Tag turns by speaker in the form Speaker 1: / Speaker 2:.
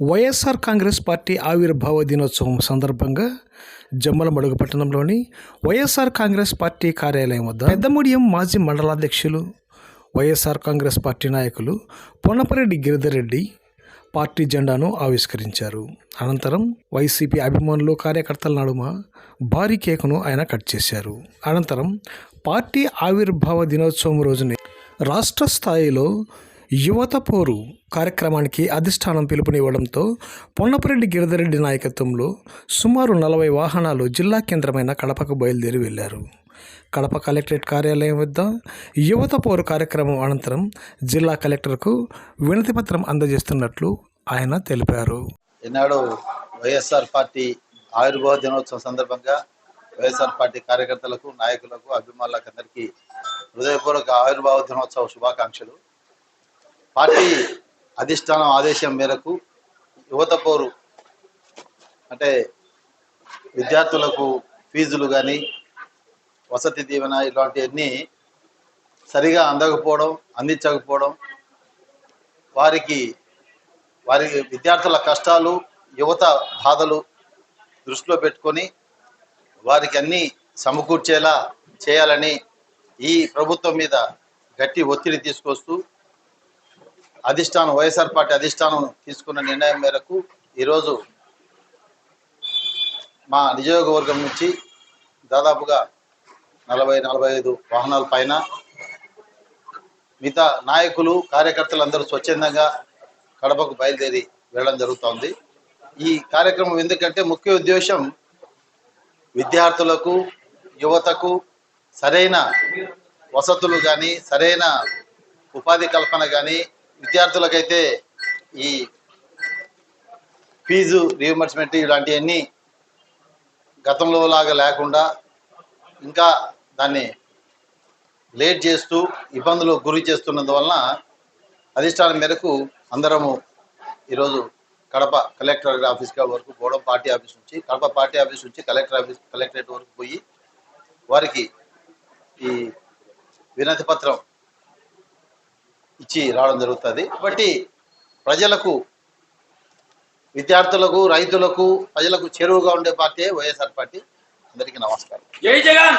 Speaker 1: YSR Congress party ఆవిర్భావ దినోత్సవం సందర్భంగా జమ్మలమడుగు పట్టణంలోని వైఎస్ఆర్ కాంగ్రెస్ పార్టీ కార్యాలయం వద్ద పెద్దముడియం మాజీ మండలాధ్యక్షులు వైఎస్ఆర్ కాంగ్రెస్ పార్టీ నాయకులు పొన్నపరెడ్డి గిరిధర్రెడ్డి పార్టీ జెండాను ఆవిష్కరించారు. అనంతరం వైసీపీ అభిమానులు కార్యకర్తల నడుమ భారీ కేకును ఆయన కట్ చేశారు. అనంతరం పార్టీ ఆవిర్భావ దినోత్సవం రోజునే రాష్ట్ర స్థాయిలో యువత పోరు కార్యక్రమానికి అధిష్టానం పిలుపునివ్వడంతో పొన్నపరెడ్డి గిరిధరెడ్డి నాయకత్వంలో సుమారు నలభై వాహనాలు జిల్లా కేంద్రమైన కడపకు బయలుదేరి వెళ్ళారు కడప కలెక్టరేట్ కార్యాలయం వద్ద యువత పోరు కార్యక్రమం అనంతరం జిల్లా కలెక్టర్కు వినతిపత్రం అందజేస్తున్నట్లు ఆయన తెలిపారు.
Speaker 2: ఈనాడు వైఎస్ఆర్ పార్టీ ఆయుర్వేద దినోత్సవం సందర్భంగా వైఎస్ఆర్ పార్టీ కార్యకర్తలకు నాయకులకు అభిమానులకు అందరికీ హృదయపూర్వక ఆయుర్భావ దినోత్సవ శుభాకాంక్షలు. పార్టీ అధిష్టానం ఆదేశం మేరకు యువత పోరు అంటే విద్యార్థులకు ఫీజులు కానీ వసతి దీవెన ఇలాంటివన్నీ సరిగా అందకపోవడం అందించకపోవడం వారికి వారి విద్యార్థుల కష్టాలు యువత బాధలు దృష్టిలో పెట్టుకొని వారికి అన్నీ సమకూర్చేలా చేయాలని ఈ ప్రభుత్వం మీద గట్టి ఒత్తిడి తీసుకొస్తూ అధిష్టానం వైఎస్ఆర్ పార్టీ అధిష్టానం తీసుకున్న నిర్ణయం మేరకు ఈరోజు మా నియోజకవర్గం నుంచి దాదాపుగా నలభై నలభై ఐదు వాహనాల పైన మిగతా నాయకులు కార్యకర్తలు అందరూ స్వచ్ఛందంగా కడపకు బయలుదేరి వెళ్ళడం జరుగుతోంది. ఈ కార్యక్రమం ఎందుకంటే ముఖ్య ఉద్దేశం విద్యార్థులకు యువతకు సరైన వసతులు కానీ సరైన ఉపాధి కల్పన కానీ విద్యార్థులకైతే ఈ ఫీజు రియంబర్స్మెంట్ ఇలాంటివన్నీ గతంలో లాగా లేకుండా ఇంకా దాన్ని లేట్ చేస్తూ ఇబ్బందులు గురి చేస్తున్నందువలన అధిష్టానం మేరకు అందరము ఈరోజు కడప కలెక్టర్ ఆఫీస్ వరకు పోవడం పార్టీ ఆఫీస్ నుంచి కడప పార్టీ ఆఫీస్ నుంచి కలెక్టర్ ఆఫీస్ కలెక్టరేట్ వరకు పోయి వారికి ఈ వినతి పత్రం ఇచ్చి రావడం జరుగుతుంది. కాబట్టి ప్రజలకు విద్యార్థులకు రైతులకు ప్రజలకు చేరువుగా ఉండే పార్టీ వైఎస్ఆర్ పార్టీ. అందరికీ నమస్కారం.
Speaker 3: జై జగన్!